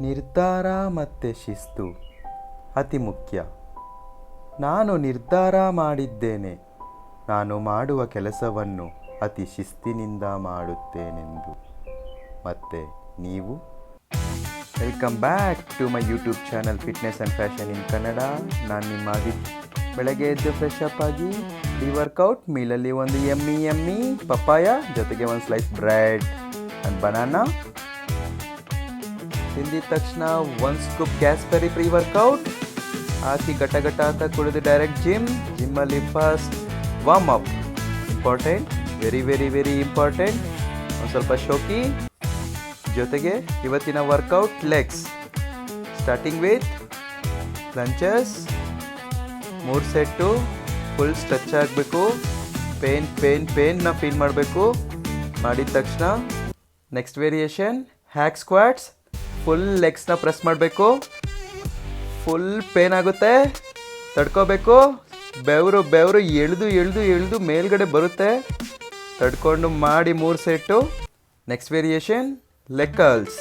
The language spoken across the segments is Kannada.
ನಿರ್ಧಾರ ಮತ್ತು ಶಿಸ್ತು. ಅತಿ ಮುಖ್ಯ. ನಾನು ನಿರ್ಧಾರ ಮಾಡಿದ್ದೇನೆ. ನಾನು ಮಾಡುವ ಕೆಲಸವನ್ನು ಅತಿ ಶಿಸ್ತಿನಿಂದ ಮಾಡುತ್ತೇನೆಂದು. ಮತ್ತೆ ನೀವು? Welcome back to my YouTube channel fitness and fashion in Kannada ನಾನು ನಿಮ್ಮ ಬೆಳಗ್ಗೆ ಎದ್ದು ಫ್ರೆಶ್ ಅಪ್ ಆಗಿ ಈ ವರ್ಕೌಟ್ ಮೀಲಲ್ಲಿ ಒಂದು ಎಮ್ಮಿ ಎಮ್ಮಿ ಪಪ್ಪಾಯ, ಜೊತೆಗೆ ಒಂದು ಸ್ಲೈಸ್ ಬ್ರೆಡ್ ಆ್ಯಂಡ್ ಬನಾನಾ ತಿಂದಿದ ತಕ್ಷಣ ಒಂದು ಸ್ಕೂಪ್ ಕ್ಯಾಸ್ಪೆರಿ ಪ್ರೀ ವರ್ಕೌಟ್ ಹಾಕಿ ಗಟ ಗಟ ಅಂತ ಕುಡಿದು direct gym ಜಿಮ್ಮಲ್ಲಿ first warm up important very very very important ಒಂದು ಸ್ವಲ್ಪ ಶೋಕಿ. ಜೊತೆಗೆ ಇವತ್ತಿನ workout legs starting with lunges ಮೂರು ಸೆಟ್ಟು. ಫುಲ್ ಸ್ಟ್ರೆಚ್ ಆಗಬೇಕು. ಪೇನ್ ಪೇನ್ ಪೇನ್ನ ಫೀಲ್ ಮಾಡಬೇಕು. ಮಾಡಿದ ತಕ್ಷಣ next variation hack squats full ಲೆಗ್ಸ್ನ press ಮಾಡಬೇಕು. ಫುಲ್ ಪೇನ್ ಆಗುತ್ತೆ. ತಡ್ಕೋಬೇಕು. ಬೆವರು ಬೆವರು ಎಳೆದು ಎಳೆದು ಎಳೆದು ಮೇಲ್ಗಡೆ ಬರುತ್ತೆ. ತಡ್ಕೊಂಡು ಮಾಡಿ ಮೂರು set. Next variation leg curls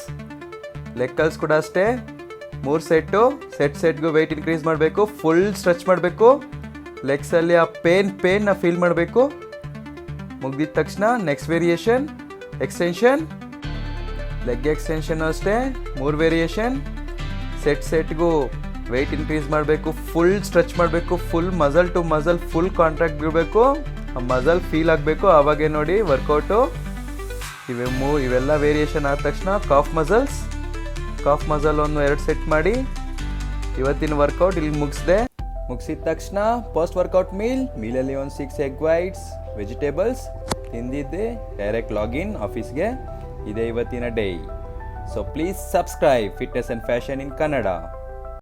leg curls ಕೂಡ ಅಷ್ಟೇ. ಮೂರು ಸೆಟ್ಟು. ಸೆಟ್ ಸೆಟ್ಗೂ ವೆಯ್ಟ್ ಇನ್ಕ್ರೀಸ್ ಮಾಡಬೇಕು. ಫುಲ್ ಸ್ಟ್ರೆಚ್ ಮಾಡಬೇಕು. ಲೆಗ್ಸಲ್ಲಿ ಆ ಪೇನ್ ಪೇನ್ನ ಫೀಲ್ ಮಾಡಬೇಕು. ಮುಗ್ದಿದ ತಕ್ಷಣ next variation extension leg extension ಅಷ್ಟೇ, ಮೂರು ವೇರಿಯೇಷನ್ ಸೆಟ್ ಸೆಟ್ಗೂ ವೆಯ್ಟ್ ಇನ್ಕ್ರೀಸ್ ಮಾಡಬೇಕು ಫುಲ್ ಸ್ಟ್ರೆಚ್ ಮಾಡಬೇಕು full muscle to muscle full contract ಬಿಡಬೇಕು. ಆ ಮಸಲ್ ಫೀಲ್ ಆಗಬೇಕು ಆವಾಗೇ ನೋಡಿ ವರ್ಕೌಟು ಇವೆ ಮೂ, ಇವೆಲ್ಲ ವೇರಿಯೇಷನ್ ಆದ ತಕ್ಷಣ ಕಾಫ್ ಮಸಲ್ಸ್ ಕಾಫ್ ಮಸಲ್ ಒಂದು ಎರಡು ಸೆಟ್ ಮಾಡಿ, ಇವತ್ತಿನ ವರ್ಕೌಟ್ ಇಲ್ಲಿ ಮುಗಿಸ್ದೆ. ಮುಗಿಸಿದ ತಕ್ಷಣ ಪೋಸ್ಟ್ ವರ್ಕೌಟ್ ಮೀಲ್ ಮೀಲಲ್ಲಿ ಒಂದು ಸಿಕ್ಸ್ ಎಗ್ ವೈಟ್ಸ್ ವೆಜಿಟೇಬಲ್ಸ್ ತಿಂದಿದ್ದೆ ಡೈರೆಕ್ಟ್ ಲಾಗಿನ್ ಆಫೀಸ್ಗೆ ಇದೇ ಇವತ್ತಿನ day. So please subscribe fitness and fashion in Kannada